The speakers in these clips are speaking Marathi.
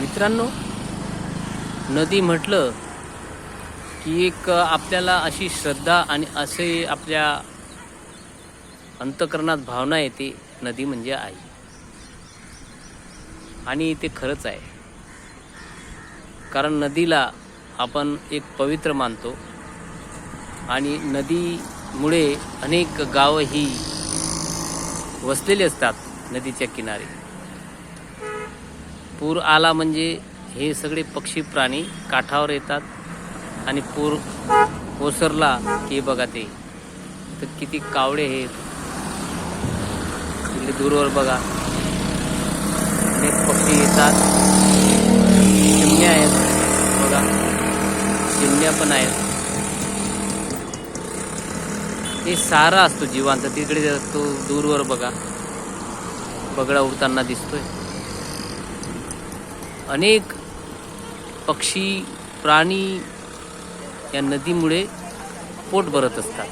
मित्रांनो नदी म्हटलं की एक आपल्याला अशी श्रद्धा आणि असे आपल्या अंतकरणात भावना येते नदी म्हणजे आई. आणि ते खरंच आहे. कारण नदीला आपण एक पवित्र मानतो. आणि नदीमुळे अनेक गावं ही वसलेली असतात नदीच्या किनारी. पूर आला म्हणजे हे सगळे पक्षी प्राणी काठावर येतात आणि पूर ओसरला की बघा ते. तर किती कावळे हे. तिकडे दूरवर बघा. अनेक पक्षी येतात. चिमण्या आहेत. बघा. चिमण्या पण आहेत. हे सारा असतो जीवांत. तिकडे तो दूरवर बघा. बगडा उडताना दिसतोय. अनेक पक्षी प्राणी या नदीमुळे पोट भरत असतात.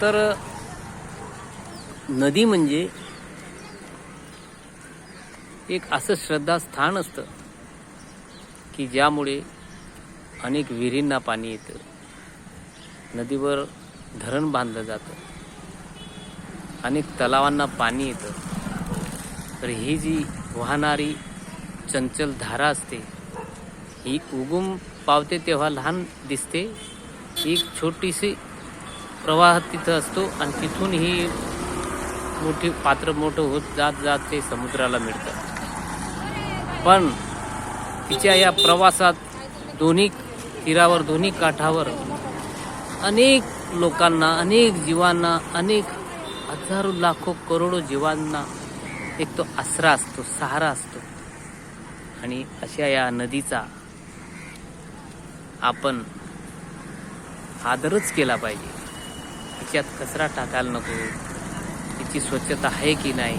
तर नदी म्हणजे एक असं श्रद्धास्थान असतं की ज्यामुळे अनेक विहिरींना पाणी येतं. नदीवर धरण बांधलं जातं. अनेक तलावांना पाणी येतं. तर ही जी वाहणारी चंचल धारा असते ही उगम पावते तेव्हा लहान दिसते. एक छोटीशी प्रवाह तिथं असतो आणि तिथून ही मोठी पात्र मोठं होत जात जात ते समुद्राला मिळतं. पण तिच्या या प्रवासात दोन्ही तीरावर दोन्ही काठावर अनेक लोकांना अनेक जीवांना अनेक हजारो लाखो करोडो जीवांना एक तो आसरा असतो सहारा असतो. आणि अशा या नदीचा आपण आदरच केला पाहिजे. तिच्यात कचरा टाकायला नको. तिची स्वच्छता आहे की नाही?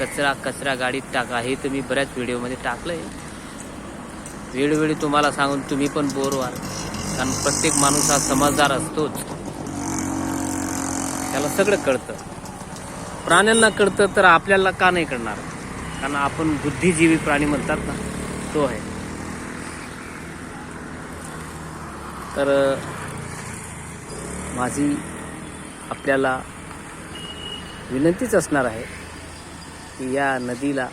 कचरा कचरा गाडीत टाका. हे तर मी बऱ्याच व्हिडिओमध्ये टाकलंय. वेळोवेळी तुम्हाला सांगून तुम्ही पण बोर व्हाल कारण प्रत्येक माणूस हा समजदार असतोच. त्याला सगळं कळतं. प्राण्यांना कळतं तर आपल्याला का नाही कळणार? कारण आपण बुद्धिजीवी प्राणी म्हणतात ना तो आहे. तर माझी आपल्याला विनंतीच असणार आहे की या नदीला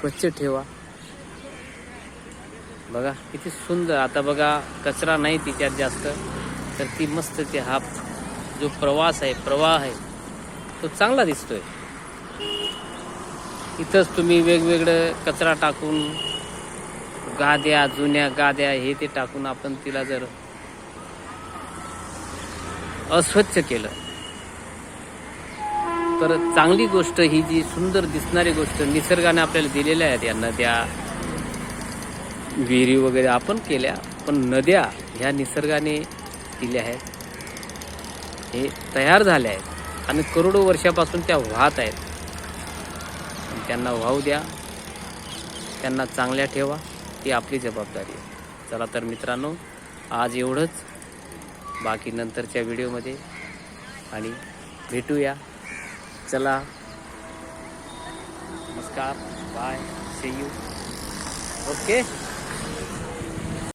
स्वच्छ ठेवा. बघा किती सुंदर. आता बघा कचरा नाही तिच्यात जास्त तर ती मस्त ते हा जो प्रवास आहे प्रवाह आहे तो चांगला दिसतोय. इथंच तुम्ही वेगवेगळं कचरा टाकून गाद्या जुन्या गाद्या हे ते टाकून आपण तिला जर अस्वच्छ केलं. तर चांगली गोष्ट ही जी सुंदर दिसणारी गोष्ट निसर्गाने आपल्याला दिलेल्या आहेत या नद्या विहिरी वगैरे आपण केल्या पण नद्या ह्या निसर्गाने दिल्या आहेत. हे तयार झाल्या आहेत. आणि करोडो वर्षापासून त्या वाहत आहेत. आणि त्यांना वाहू द्या. त्यांना चांगल्या ठेवा. ही आपली जबाबदारी आहे. चला तर मित्रांनो आज एवढंच. बाकी नंतरच्या व्हिडिओमध्ये आणि भेटूया. चला. नमस्कार. Bye C you okay